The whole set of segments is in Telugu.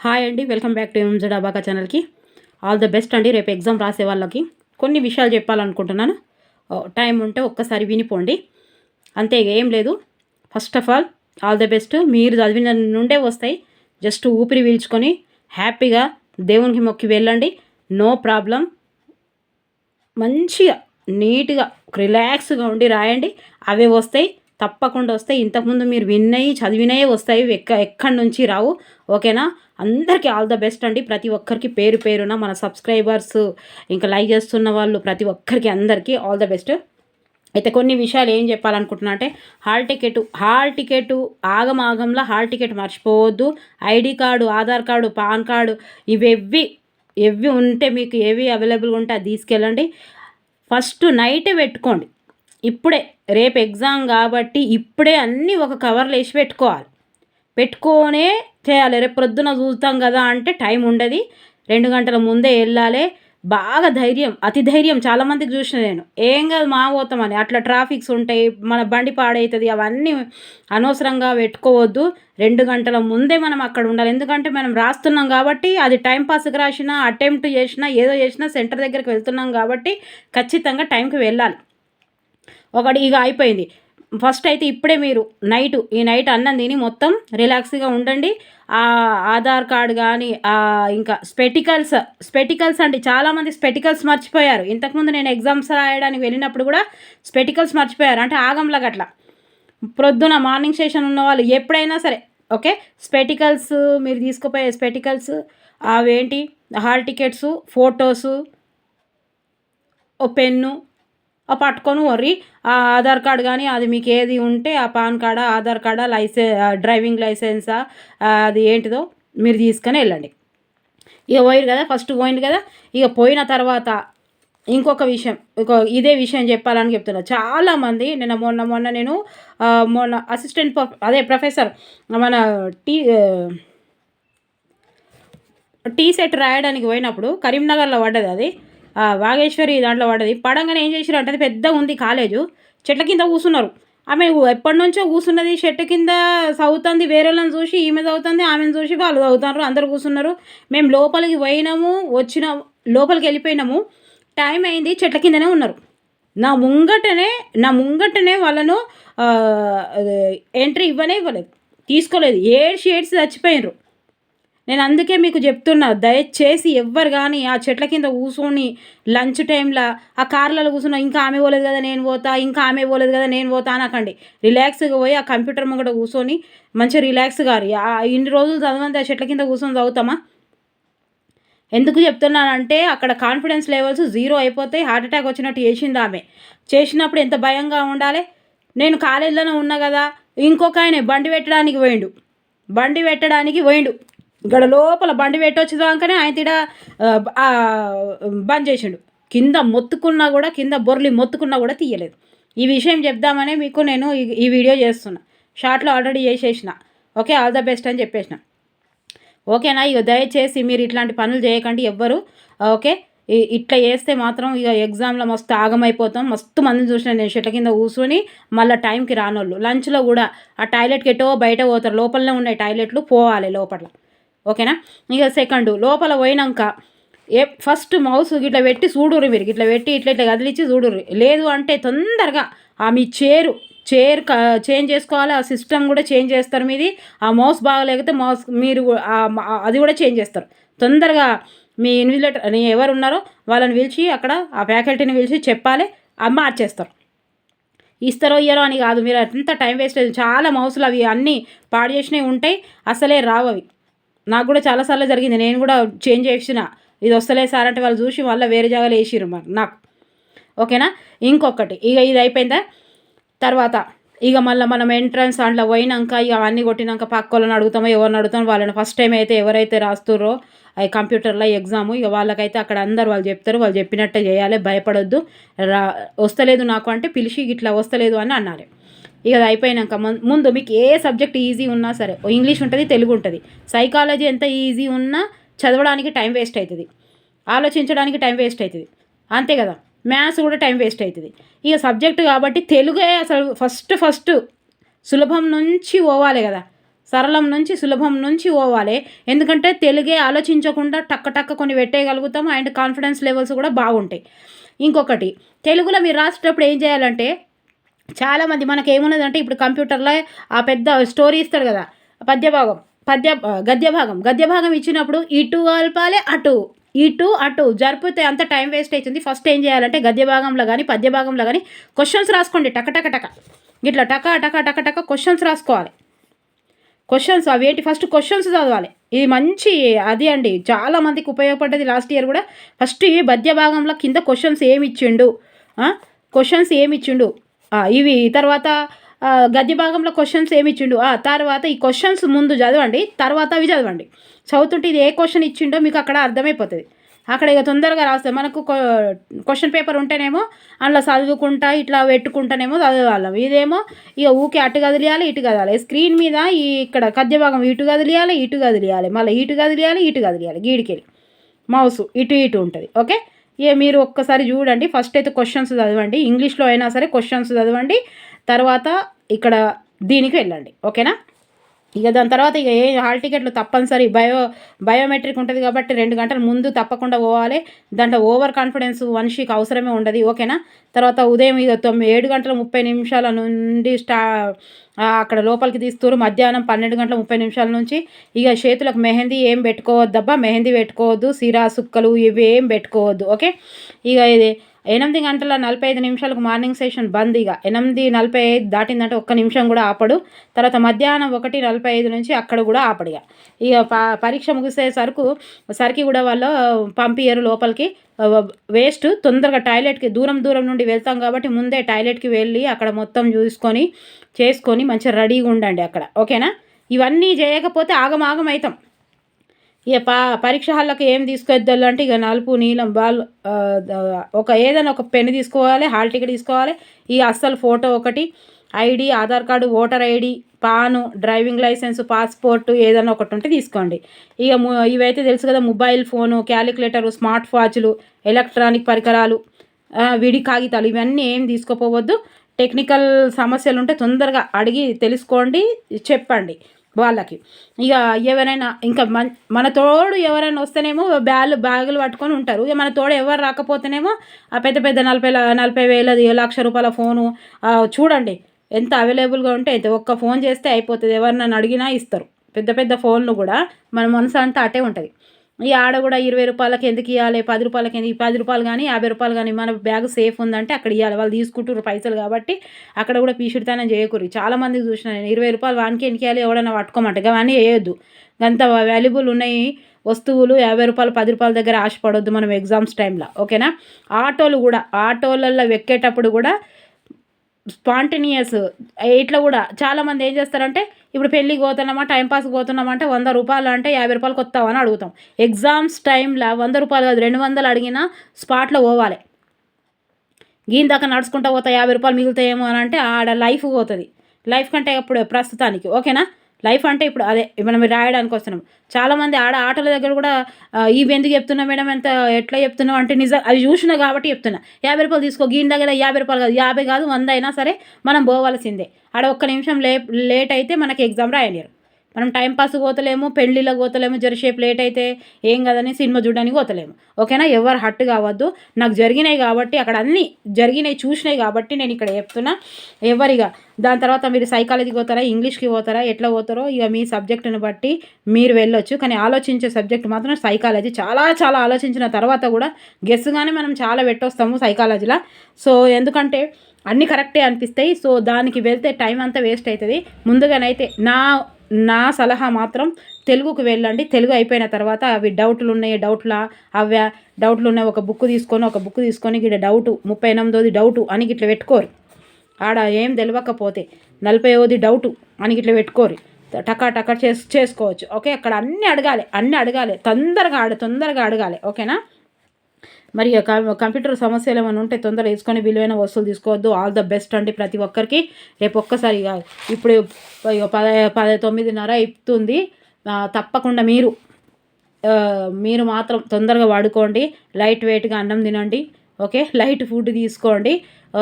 హాయ్ అండి వెల్కమ్ బ్యాక్ టు ఎంజెడ్ అబాకా ఛానల్కి. ఆల్ ద బెస్ట్ అండి రేపు ఎగ్జామ్ రాసే వాళ్ళకి. కొన్ని విషయాలు చెప్పాలనుకుంటున్నాను. టైం ఉంటే ఒక్కసారి వినిపోండి. అంతే ఏం లేదు. First of all all the best. మీరు చదివిన నుండే వస్తాయి. జస్ట్ ఊపిరి పీల్చుకొని హ్యాపీగా దేవునికి మొక్కి వెళ్ళండి. No problem. మంచిగా నీట్గా రిలాక్స్గా ఉండి రాయండి. అవే వస్తాయి. తప్పకుండా వస్తాయి ఇంతకుముందు మీరు విన్నవి చదివినవి వస్తాయి. ఎక్క ఎక్కడి నుంచి రావు. ఓకేనా? అందరికీ ఆల్ ద బెస్ట్ అండి. ప్రతి ఒక్కరికి పేరు పేరున మన సబ్స్క్రైబర్స్ ఇంకా లైక్ చేస్తున్న వాళ్ళు ప్రతి ఒక్కరికి అందరికీ ఆల్ ద బెస్ట్. అయితే కొన్ని విషయాలు ఏం చెప్పాలనుకుంటున్నా అంటే హాల్ టికెట్ హాల్ టికెట్ ఆగమాగంలో హాల్ టికెట్ మర్చిపోవద్దు. ID card Aadhaar card PAN card ఇవెవ్వి ఎవి ఉంటే మీకు ఏవి అవైలబుల్గా ఉంటే అది తీసుకెళ్ళండి. ఫస్ట్ నైటే పెట్టుకోండి. ఇప్పుడే రేపు ఎగ్జామ్ కాబట్టి ఇప్పుడే అన్నీ ఒక కవర్లో వేసి పెట్టుకోవాలి. పెట్టుకోనే చేయాలి. రేపు ప్రొద్దున చూస్తాం కదా అంటే టైం ఉండదు. రెండు గంటల ముందే వెళ్ళాలి. బాగా ధైర్యం అతి ధైర్యం. చాలామందికి చూసిన నేను. ఏం కాదు మా పోతామని. అట్లా ట్రాఫిక్స్ ఉంటాయి మన బండి పాడవుతుంది అవన్నీ అనవసరంగా పెట్టుకోవద్దు. రెండు గంటల ముందే మనం అక్కడ ఉండాలి. ఎందుకంటే మనం రాస్తున్నాం కాబట్టి అది టైం పాస్కి రాసినా అటెంప్ట్ చేసినా ఏదో చేసినా సెంటర్ దగ్గరికి వెళ్తున్నాం కాబట్టి ఖచ్చితంగా టైంకి వెళ్ళాలి. ఒకటి ఇక అయిపోయింది. ఫస్ట్ అయితే ఇప్పుడే మీరు నైట్ ఈ నైట్ అన్నం తిని మొత్తం రిలాక్స్గా ఉండండి. ఆ ఆధార్ కార్డు కానీ ఇంకా స్పెటికల్స్ స్పెటికల్స్ అండి. చాలామంది స్పెటికల్స్ మర్చిపోయారు. ఇంతకుముందు నేను ఎగ్జామ్స్ రాయడానికి వెళ్ళినప్పుడు కూడా స్పెటికల్స్ మర్చిపోయారు. అంటే ఆగంలో గట్ల. ప్రొద్దున మార్నింగ్ సెషన్ ఉన్న వాళ్ళు ఎప్పుడైనా సరే ఓకే? స్పెటికల్స్ మీరు తీసుకుపోయే స్పెటికల్స్ అవేంటి? హాల్ టికెట్స్ ఫొటోసు ఓ పెన్ను పట్టుకొని వర్రి ఆ ఆధార్ కార్డ్ కానీ అది మీకు ఏది ఉంటే ఆ పాన్ కార్డా ఆధార్ కార్డా లైసెన్స్ డ్రైవింగ్ లైసెన్సా అది ఏంటిదో మీరు తీసుకొని వెళ్ళండి. ఇక పోయిరు కదా ఫస్ట్ పోయింది కదా. ఇక పోయిన తర్వాత ఇంకొక విషయం ఇంకో ఇదే విషయం చెప్పాలని చెప్తున్నా. చాలామంది నిన్న మొన్న మొన్న నేను మొన్న అసిస్టెంట్ అదే ప్రొఫెసర్ మన టీ టీ సెట్ రాయడానికి పోయినప్పుడు కరీంనగర్లో పడ్డది అది. వాగేశ్వరి దాంట్లో పడ్డది. పడంగానే ఏం చేసారు అంటే అది పెద్దగా ఉంది కాలేజు. చెట్ల కింద కూర్చున్నారు ఆమె ఎప్పటి నుంచో కూర్చున్నది చెట్టు కింద చదువుతుంది వేరే వాళ్ళని చూసి ఈమె చదువుతుంది ఆమెను చూసి వాళ్ళు చదువుతున్నారు అందరు కూర్చున్నారు మేము లోపలికి పోయినాము వచ్చిన లోపలికి వెళ్ళిపోయినాము. టైం అయింది చెట్ల కిందనే ఉన్నారు. నా ముంగటనే నా ముంగటనే వాళ్ళను ఎంట్రీ ఇవ్వనే ఇవ్వలేదు. తీసుకోలేదు. ఏడ్చి ఏడ్చి చచ్చిపోయినరు నేను అందుకే మీకు చెప్తున్నా దయచేసి ఎవ్వరు కానీ ఆ చెట్ల కింద కూర్చొని లంచ్ టైంలో ఆ కార్లలో కూర్చున్నా ఇంకా ఆమె పోలేదు కదా నేను పోతా ఇంకా ఆమె పోలేదు కదా నేను పోతా అనకండి. రిలాక్స్గా పోయి ఆ కంప్యూటర్ ముంగట కూర్చొని మంచిగా రిలాక్స్గా ఇన్ని రోజులు చదవంతా ఆ చెట్ల కింద కూర్చొని చదువుతామా? ఎందుకు చెప్తున్నానంటే అక్కడ కాన్ఫిడెన్స్ లెవెల్స్ జీరో అయిపోతాయి హార్ట్ అటాక్ వచ్చినట్టు చేసింది ఆమె. చేసినప్పుడు ఎంత భయంగా ఉండాలి? నేను కాలేజీలోనే ఉన్నా కదా ఇంకొక ఆయన బండి పెట్టడానికి పోయిండు. బండి పెట్టడానికి పోయిండు. ఇక్కడ లోపల బండి పెట్టొచ్చేదాకనే ఆయన తిడ బంద్ చేసిండు. కింద మొత్తుకున్నా కూడా కింద బొర్లి మొత్తుకున్నా కూడా తీయలేదు. ఈ విషయం చెప్దామనే మీకు నేను ఈ- వీడియో చేస్తున్నా. షార్ట్లో ఆల్రెడీ చేసేసిన. ఓకే ఆల్ ద బెస్ట్ అని చెప్పేసిన. ఓకేనా ఇక దయచేసి మీరు ఇట్లాంటి పనులు చేయకండి ఎవ్వరు. ఓకే ఇట్లా చేస్తే మాత్రం ఇక ఎగ్జామ్లో మస్తు ఆగమైపోతాం. మస్తు మందిని చూసిన నేను చెట్ల కింద కూర్చొని మళ్ళీ టైంకి రానోళ్ళు. లంచ్లో కూడా ఆ టాయిలెట్కి ఎటో బయట పోతారు. లోపలనే ఉన్నాయి టాయిలెట్లు పోవాలి లోపల. ఓకేనా? ఇక సెకండ్. లోపల పోయినాక ఏ ఫస్ట్ మౌస్ ఇట్లా పెట్టి చూడురు మీరు. ఇట్లా పెట్టి ఇట్లా ఇట్లా కదిలిచ్చి చూడుర్రి. లేదు అంటే తొందరగా ఆ మీ చేరు చైర్ చేంజ్ చేసుకోవాలి. ఆ సిస్టమ్ కూడా చేంజ్ చేస్తారు మీది. ఆ మౌస్ బాగలేకపోతే మౌస్ మీరు అది కూడా చేంజ్ చేస్తారు. తొందరగా మీ ఇన్విజిలేటర్ ఎవరు ఉన్నారో వాళ్ళని పిలిచి అక్కడ ఆ ఫ్యాకల్టీని పిలిచి చెప్పాలి. ఆ మార్చేస్తారు. ఇస్తారో ఇయ్యరో అని కాదు. మీరు అంత టైం వేస్ట్ లేదు చాలా మౌసులు అవి అన్నీ పాడు చేసినవి ఉంటాయి. అసలే రావు అవి. నాకు కూడా చాలాసార్లు జరిగింది. నేను కూడా చేంజ్ చేసిన. ఇది వస్తలే సార్ అంటే వాళ్ళు చూసి మళ్ళీ వేరే జాగాలో వేసిరు మరి నాకు. ఓకేనా? ఇంకొకటి. ఇక ఇది అయిపోయిందా? తర్వాత ఇక మళ్ళీ మనం ఎంట్రన్స్ దాంట్లో పోయినాక ఇక అవన్నీ కొట్టినాక పక్క వాళ్ళని అడుగుతామో ఎవరిని అడుగుతామో వాళ్ళని ఫస్ట్ టైం అయితే ఎవరైతే రాస్తుర్రో అవి కంప్యూటర్లో ఎగ్జాము ఇక వాళ్ళకైతే అక్కడ అందరు వాళ్ళు చెప్తారు. వాళ్ళు చెప్పినట్టే చేయాలి భయపడొద్దు. రా వస్తలేదు నాకు అంటే పిలిచి ఇట్లా వస్తలేదు అని అన్నారు. ఇక అది అయిపోయినాక ముందు మీకు ఏ సబ్జెక్ట్ ఈజీ ఉన్నా సరే ఇంగ్లీష్ ఉంటుంది తెలుగు ఉంటుంది. సైకాలజీ ఎంత ఈజీ ఉన్నా చదవడానికి టైం వేస్ట్ అవుతుంది ఆలోచించడానికి టైం వేస్ట్ అవుతుంది అంతే కదా? మ్యాథ్స్ కూడా టైం వేస్ట్ అవుతుంది ఇక సబ్జెక్ట్ కాబట్టి తెలుగే అసలు ఫస్ట్ ఫస్ట్ సులభం నుంచి పోవాలి కదా? సరళం నుంచి సులభం నుంచి పోవాలి. ఎందుకంటే తెలుగే ఆలోచించకుండా టక్క టక్క కొన్ని పెట్టేయగలుగుతాం అండ్ కాన్ఫిడెన్స్ లెవెల్స్ కూడా బాగుంటాయి. ఇంకొకటి తెలుగులో మీరు రాసేటప్పుడు ఏం చేయాలంటే చాలామంది మనకి ఏమున్నదంటే ఇప్పుడు కంప్యూటర్లో ఆ పెద్ద స్టోరీ ఇస్తాడు కదా పద్యభాగం పద్య గద్యభాగం. గద్యభాగం ఇచ్చినప్పుడు ఇటు కలపాలి అటు ఇటు అటు జరిపితే అంత టైం వేస్ట్ అవుతుంది ఫస్ట్ ఏం చేయాలంటే గద్యభాగంలో కానీ పద్యభాగంలో కానీ క్వశ్చన్స్ రాసుకోండి టక టక టక. ఇట్లా టక టక టక టక క్వశ్చన్స్ రాసుకోవాలి. క్వశ్చన్స్ అవి ఏంటి? ఫస్ట్ క్వశ్చన్స్ చదవాలి. ఇది మంచి అది అండి. చాలా మందికి ఉపయోగపడ్డది లాస్ట్ ఇయర్ కూడా ఫస్ట్ ఈ పద్య భాగంలో కింద క్వశ్చన్స్ ఏమి ఇచ్చిండు క్వశ్చన్స్ ఏమి ఇచ్చిండు? ఇవి తర్వాత గద్య భాగంలో క్వశ్చన్స్ ఏమి ఇచ్చిండు? ఆ తర్వాత ఈ క్వశ్చన్స్ ముందు చదవండి తర్వాత అవి చదవండి. చదువుతుంటే ఇది ఏ క్వశ్చన్ ఇచ్చిండో మీకు అక్కడ అర్థమైపోతుంది. అక్కడ ఇక తొందరగా రాస్తే మనకు క్వశ్చన్ పేపర్ ఉంటేనేమో అందులో చదువుకుంటా ఇట్లా పెట్టుకుంటానేమో చదవాళ్ళం ఇదేమో ఇక ఊకే అటు కదిలియాలి ఇటు కదలాలి. స్క్రీన్ మీద ఈ ఇక్కడ కద్య భాగం ఇటు కదిలియాలి ఇటు కదిలియాలి. మళ్ళీ ఇటు కదిలియాలి ఇటు కదిలియాలి. గీడికెళ్ళి. మౌస్ ఇటు ఇటు ఉంటుంది. ఓకే? ఇక మీరు ఒక్కసారి చూడండి. ఫస్ట్ అయితే క్వశ్చన్స్ చదవండి. ఇంగ్లీష్లో అయినా సరే క్వశ్చన్స్ చదవండి. తర్వాత ఇక్కడ దీనికి వెళ్ళండి. ఓకేనా ఇక దాని తర్వాత ఇక ఏ హాల్ టికెట్లు తప్పనిసరి బయో బయోమెట్రిక్ ఉంటుంది కాబట్టి రెండు గంటల ముందు తప్పకుండా పోవాలి. దాంట్లో ఓవర్ కాన్ఫిడెన్స్ మనిషికి అవసరమే ఉండదు. ఓకేనా? తర్వాత ఉదయం ఇక తొమ్మిది ఏడు గంటల ముప్పై నిమిషాల నుండి స్టా అక్కడ లోపలికి తీస్తారు మధ్యాహ్నం పన్నెండు గంటల ముప్పై నిమిషాల నుంచి ఇక చేతులకు మెహందీ ఏం పెట్టుకోవద్దబ్బా. మెహందీ పెట్టుకోవద్దు. సిరా సుక్కలు ఇవి ఏం పెట్టుకోవద్దు. ఓకే? ఇక ఇది ఎనిమిది గంటల నలభై ఐదు నిమిషాలకు మార్నింగ్ సెషన్ బంద్ ఇక. ఎనిమిది నలభై ఐదు దాటిందంటే ఒక్క నిమిషం కూడా ఆపడు. తర్వాత మధ్యాహ్నం ఒకటి నలభై ఐదు నుంచి అక్కడ కూడా ఆపడు ఇక. ఇక ప పరీక్ష ముగిసే సరుకు సరికి కూడా వాళ్ళు పంపియ్యరు లోపలికి. వేస్ట్ తొందరగా టాయిలెట్కి దూరం దూరం నుండి వెళ్తాం కాబట్టి ముందే టాయిలెట్కి వెళ్ళి అక్కడ మొత్తం చూసుకొని చేసుకొని మంచిగా రెడీగా ఉండండి అక్కడ. ఓకేనా? ఇవన్నీ చేయకపోతే ఆగం ఆగం అవుతాం ఇక పా పరీక్ష హాల్లోకి ఏం తీసుకొద్దాలు అంటే ఇక నలుపు నీలం బాల్ ఒక ఏదైనా ఒక పెన్ తీసుకోవాలి హాల్ టికెట్ తీసుకోవాలి. ఈ అస్సలు ఫోటో ఒకటి ID Aadhaar card voter ID PAN driving licence passport ఏదైనా ఒకటి ఉంటే తీసుకోండి. ఇక ఇవైతే తెలుసు కదా మొబైల్ ఫోను క్యాలిక్యులేటరు స్మార్ట్ వాచ్లు ఎలక్ట్రానిక్ పరికరాలు విడి కాగితాలు ఇవన్నీ ఏం తీసుకోపోవద్దు. టెక్నికల్ సమస్యలు ఉంటే తొందరగా అడిగి తెలుసుకోండి చెప్పండి. వాళ్ళకి. ఇక ఎవరైనా ఇంకా మన మన తోడు ఎవరైనా వస్తేనేమో బ్యాగులు బ్యాగులు పట్టుకొని ఉంటారు. ఇక మన తోడు ఎవరు రాకపోతేనేమో ఆ పెద్ద పెద్ద నలభై నలభై వేలది లక్ష రూపాయల ఫోను చూడండి ఎంత అవైలబుల్గా ఉంటే అయితే ఒక్క ఫోన్ చేస్తే అయిపోతుంది. ఎవరినైనా అడిగినా ఇస్తారు. పెద్ద పెద్ద ఫోన్లు కూడా మన మనసు అంతా అటే ఉంటుంది. ఈ ఆడ కూడా ఇరవై రూపాయలకి ఎందుకు ఇవ్వాలి పది రూపాయలకి ఎందుకు? పది రూపాయలు కానీ యాభై రూపాయలు కానీ మన బ్యాగ్ సేఫ్ ఉందంటే అక్కడ ఇవ్వాలి వాళ్ళు తీసుకుంటారు పైసలు కాబట్టి అక్కడ కూడా పీసుడితనం చేయకూరి చాలా మందికి చూసిన నేను ఇరవై రూపాయలు వానికి ఎనికి ఇవ్వాలి ఎవడన్నా పట్టుకోమంట అవన్నీ వేయొద్దు అంత వాల్యుబుల్ ఉన్నాయి వస్తువులు యాభై రూపాయలు పది రూపాయల దగ్గర ఆశపడొద్దు మనం ఎగ్జామ్స్ టైంలో ఓకేనా? ఆటోలు కూడా ఆటోలలో ఎక్కేటప్పుడు కూడా స్పాంటేనియస్ ఇట్లా కూడా చాలామంది ఏం చేస్తారంటే ఇప్పుడు పెళ్ళికి పోతున్నామా టైంపాస్ పోతున్నామా అంటే వంద రూపాయలు అంటే యాభై రూపాయలు వస్తావా అడుగుతాం. ఎగ్జామ్స్ టైంలో వంద రూపాయలు కాదు రెండు వందలు అడిగినా స్పాట్లో పోవాలి. గీన్ దాకా నడుచుకుంటా పోతా యాభై రూపాయలు మిగులుతాయేమో అని అంటే ఆడ లైఫ్ పోతుంది. లైఫ్ కంటే ఇప్పుడు ప్రస్తుతానికి ఓకేనా? లైఫ్ అంటే ఇప్పుడు అదే మనం రాయడానికి వస్తున్నాం. చాలామంది ఆడ ఆటల దగ్గర కూడా ఇవి ఎందుకు చెప్తున్నా మేడం ఎంత ఎట్లా చెప్తున్నావు అంటే నిజం అవి చూసినా కాబట్టి చెప్తున్నా. యాభై రూపాయలు తీసుకో గీన్ దగ్గర యాభై రూపాయలు కాదు యాభై కాదు వంద అయినా సరే మనం పోవాల్సిందే. ఆడ ఒక్క నిమిషం లే లేట్ అయితే మనకి ఎగ్జామ్ రాయలేరు. మనం టైంపాస్ పోతలేము పెళ్ళిలో పోతలేము జరసేపు లేట్ అయితే ఏం కదని సినిమా చూడడానికి పోతలేము. ఓకేనా? ఎవరు హట్ కావద్దు. నాకు జరిగినాయి కాబట్టి అక్కడ అన్నీ జరిగినాయి చూసినాయి కాబట్టి నేను ఇక్కడ చెప్తున్నా. ఎవరిగా? దాని తర్వాత మీరు సైకాలజీకి పోతారా? ఇంగ్లీష్కి పోతారా? ఎట్లా పోతారో? ఇక మీ సబ్జెక్టుని బట్టి మీరు వెళ్ళొచ్చు. కానీ ఆలోచించే సబ్జెక్ట్ మాత్రం సైకాలజీ చాలా చాలా ఆలోచించిన తర్వాత కూడా గెస్గానే మనం చాలా పెట్టొస్తాము సైకాలజీలో సో ఎందుకంటే అన్నీ కరెక్టే అనిపిస్తాయి. సో దానికి వెళ్తే టైం అంతా వేస్ట్ అవుతుంది. ముందుగానైతే నా నా సలహా మాత్రం తెలుగుకు వెళ్ళండి. తెలుగు అయిపోయిన తర్వాత అవి డౌట్లు ఉన్నాయి డౌట్లా అవి డౌట్లు ఉన్నాయి ఒక బుక్ తీసుకొని ఒక బుక్ తీసుకొని ఇక్కడ డౌట్ ముప్పై ఎనిమిదోది డౌటు అని ఇట్లా పెట్టుకోరు. ఆడ ఏం తెలియకపోతే నలభై ఓది డౌటు అని ఇట్లా పెట్టుకోరు. టకా టకా చేస్ చేసుకోవచ్చు. ఓకే? అక్కడ అన్నీ అడగాలి అన్నీ అడగాలి. తొందరగా ఆడ తొందరగా అడగాలి. ఓకేనా? మరి కంప్యూటర్ సమస్యలు ఏమైనా ఉంటే తొందరగా వేసుకొని విలువైన వస్తువులు తీసుకోవద్దు. ఆల్ ద బెస్ట్ అండి ప్రతి ఒక్కరికి. రేపు ఒక్కసారి ఇక ఇప్పుడు పద పద తొమ్మిదిన్నర ఇస్తుంది తప్పకుండా మీరు మీరు మాత్రం తొందరగా వాడుకోండి. లైట్ వెయిట్గా అన్నం తినండి. ఓకే? లైట్ ఫుడ్ తీసుకోండి.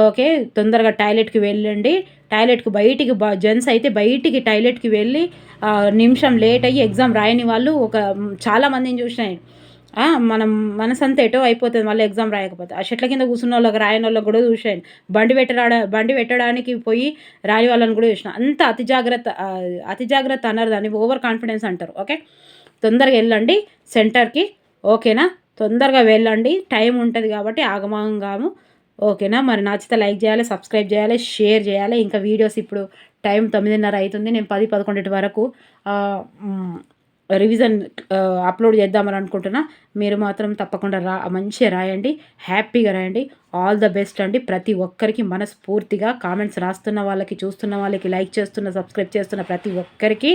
ఓకే? తొందరగా టాయిలెట్కి వెళ్ళండి. టాయిలెట్కి బయటికి జెంట్స్ అయితే బయటికి టాయిలెట్కి వెళ్ళి నిమిషం లేట్ అయ్యి ఎగ్జామ్ రాయని వాళ్ళు ఒక చాలా మందిని చూసినాయి. మనం మనసంతా ఎటో అయిపోతుంది మళ్ళీ ఎగ్జామ్ రాయకపోతే. ఆ చెట్ల కింద కూర్చున్న వాళ్ళకి రాయని వాళ్ళకి కూడా చూసాను బండి పెట్టడా బండి పెట్టడానికి పోయి రాని వాళ్ళని కూడా చూసిన. అంత అతి జాగ్రత్త అతి జాగ్రత్త అన్నారు దాన్ని ఓవర్ కాన్ఫిడెన్స్ అంటారు ఓకే? తొందరగా వెళ్ళండి సెంటర్కి ఓకేనా? తొందరగా వెళ్ళండి టైం ఉంటుంది కాబట్టి ఆగమాగాము ఓకేనా? మరి నచ్చితే లైక్ చేయాలి సబ్స్క్రైబ్ చేయాలి షేర్ చేయాలి. ఇంకా వీడియోస్ ఇప్పుడు టైం తొమ్మిదిన్నర అవుతుంది నేను పది పదకొండింటి వరకు రివిజన్ అప్లోడ్ చేద్దామని అనుకుంటున్నా మీరు మాత్రం తప్పకుండా రా మంచిగా రాయండి హ్యాపీగా రాయండి. ఆల్ ద బెస్ట్ అండి. ప్రతి ఒక్కరికి మనస్ఫూర్తిగా కామెంట్స్ రాస్తున్న వాళ్ళకి చూస్తున్న వాళ్ళకి లైక్ చేస్తున్న సబ్స్క్రైబ్ చేస్తున్న ప్రతి ఒక్కరికి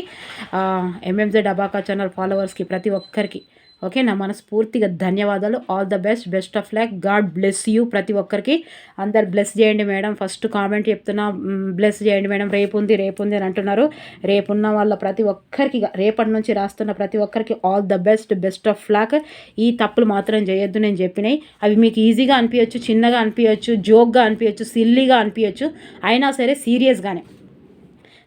ఎంఎంజెడ్ అబాకా ఛానల్ ఫాలోవర్స్కి ప్రతి ఒక్కరికి ఓకే నా మనస్ఫూర్తిగా ధన్యవాదాలు. All the best best of luck God bless you ప్రతి ఒక్కరికి. అందరు బ్లెస్ చేయండి మేడం. ఫస్ట్ కామెంట్ చెప్తున్నా బ్లెస్ చేయండి మేడం. రేపు ఉంది రేపు ఉంది అని అంటున్నారు. రేపున్న వాళ్ళ ప్రతి ఒక్కరికి రేపటి నుంచి రాస్తున్న ప్రతి ఒక్కరికి all the best best of luck ఈ తప్పులు మాత్రం చేయొద్దు నేను చెప్పినాయి. అవి మీకు ఈజీగా అనిపించచ్చు చిన్నగా అనిపించచ్చు జోక్గా అనిపించచ్చు సిల్లీగా అనిపించచ్చు అయినా సరే సీరియస్గానే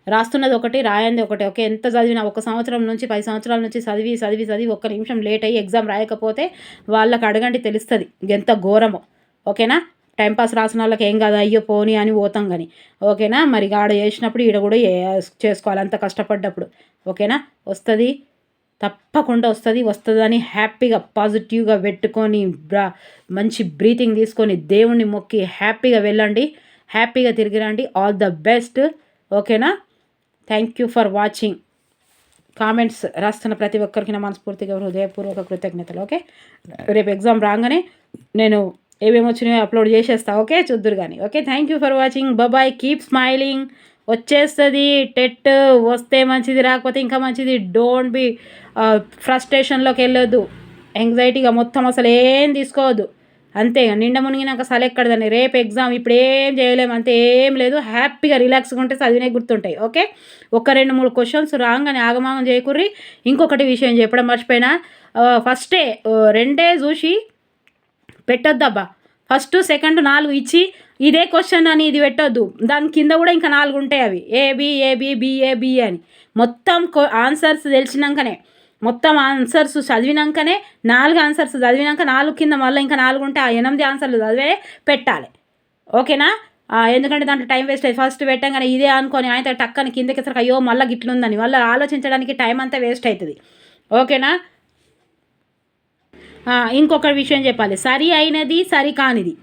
రాస్తున్నది ఒకటి రాయంది ఒకటి. ఓకే ఎంత చదివినా ఒక సంవత్సరం నుంచి పది సంవత్సరాల నుంచి చదివి చదివి చదివి ఒక్క నిమిషం లేట్ అయ్యి ఎగ్జామ్ రాయకపోతే వాళ్ళకి అడగండి తెలుస్తుంది ఎంత ఘోరమో. ఓకేనా? టైంపాస్ రాసిన వాళ్ళకి ఏం కాదు అయ్యో పోనీ అని పోతాం కానీ. ఓకేనా? మరి ఆడ చేసినప్పుడు ఈడ కూడా చేసుకోవాలి అంత కష్టపడ్డప్పుడు. ఓకేనా? వస్తుంది తప్పకుండా వస్తుంది వస్తుందని హ్యాపీగా పాజిటివ్గా పెట్టుకొని బ్రా మంచి బ్రీతింగ్ తీసుకొని దేవుణ్ణి మొక్కి హ్యాపీగా వెళ్ళండి. హ్యాపీగా తిరిగి రండి ఆల్ ద బెస్ట్ ఓకేనా? Thank you for watching comments రాస్తున్న ప్రతి ఒక్కరికి నా మనస్ఫూర్తిగా హృదయపూర్వక కృతజ్ఞతలు ఓకే రేపు ఎగ్జామ్ రాగానే నేను ఏమేమి వచ్చినాయో అప్లోడ్ చేసేస్తా ఓకే చూద్దురు కానీ okay thank you for watching bye keep smiling వచ్చేస్తుంది టెట్ వస్తే మంచిది రాకపోతే ఇంకా మంచిది. డోంట్ బి ఫ్రస్ట్రేషన్లోకి వెళ్ళొద్దు. యాంగ్జైటీగా మొత్తం అసలు ఏం తీసుకోవద్దు. అంతే నిండా మునిగినాక సలెక్కడదని రేపు ఎగ్జామ్ ఇప్పుడు ఏం చేయలేము అంతే ఏం లేదు. హ్యాపీగా రిలాక్స్గా ఉంటే చదివినే గుర్తుంటాయి ఓకే? ఒక రెండు మూడు క్వశ్చన్స్ రాగానే ఆగమాగం చేయకుర్రి. ఇంకొకటి విషయం చెప్పడం మర్చిపోయినా ఫస్టే రెండే చూసి పెట్టొద్దబ్బా. ఫస్ట్ సెకండ్ నాలుగు ఇచ్చి ఇదే క్వశ్చన్ అని ఇది పెట్టొద్దు. దాని కింద కూడా ఇంకా నాలుగు ఉంటాయి అవి. ఏబి ఏబి బిఏబి అని. మొత్తం ఆన్సర్స్ తెలిసినాకనే. మొత్తం ఆన్సర్స్ చదివినాకనే నాలుగు ఆన్సర్స్ చదివినాక నాలుగు కింద మళ్ళీ ఇంకా నాలుగు ఉంటే ఆ ఎనిమిది ఆన్సర్లు చదివే పెట్టాలి. ఓకేనా? ఎందుకంటే దాంట్లో టైం వేస్ట్ అయ్యి ఫస్ట్ పెట్టంగానే ఇదే అనుకొని ఆయన టక్కని కిందకి సరికి అయ్యో మళ్ళీ గిట్లుందని. మళ్ళీ ఆలోచించడానికి టైం అంతా వేస్ట్ అవుతుంది ఓకేనా? ఇంకొక విషయం చెప్పాలి. సరి అయినది సరి కానిది.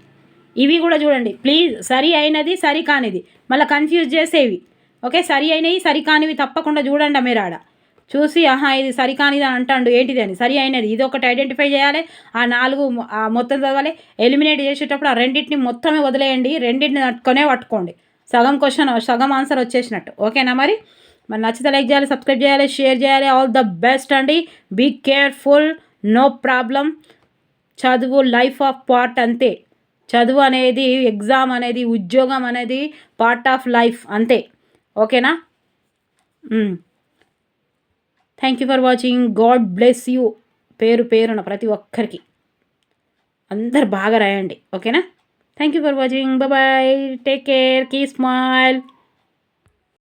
ఇవి కూడా చూడండి. ప్లీజ్ సరి అయినది సరి కానిది. మళ్ళీ కన్ఫ్యూజ్ చేసేవి. ఓకే? సరి అయినవి సరి కానివి తప్పకుండా చూడండి మీరు ఆడ చూసి ఆహా ఇది సరికానిది అని అంటాడు. ఏంటిది అని? సరి అయినది. ఇది ఒకటి ఐడెంటిఫై చేయాలి. ఆ నాలుగు ఆ మొత్తం చదవాలి. ఎలిమినేట్ చేసేటప్పుడు ఆ రెండింటిని మొత్తమే వదిలేయండి. రెండింటిని పట్టుకొనే పట్టుకోండి. సగం క్వశ్చన్ సగం ఆన్సర్ వచ్చేసినట్టు. ఓకేనా మరి? మరి నచ్చితే లైక్ చేయాలి సబ్స్క్రైబ్ చేయాలి షేర్ చేయాలి. ఆల్ ద బెస్ట్ అండి. Be careful. No problem. చదువు లైఫ్ ఆఫ్ పార్ట్ అంతే. చదువు అనేది ఎగ్జామ్ అనేది ఉద్యోగం అనేది పార్ట్ ఆఫ్ లైఫ్ అంతే. ఓకేనా? Thank you for watching God bless you పేరు పేరున ప్రతి ఒక్కరికి. అందరు బాగా రాయండి. ఓకేనా? Thank you for watching bye take care keep smile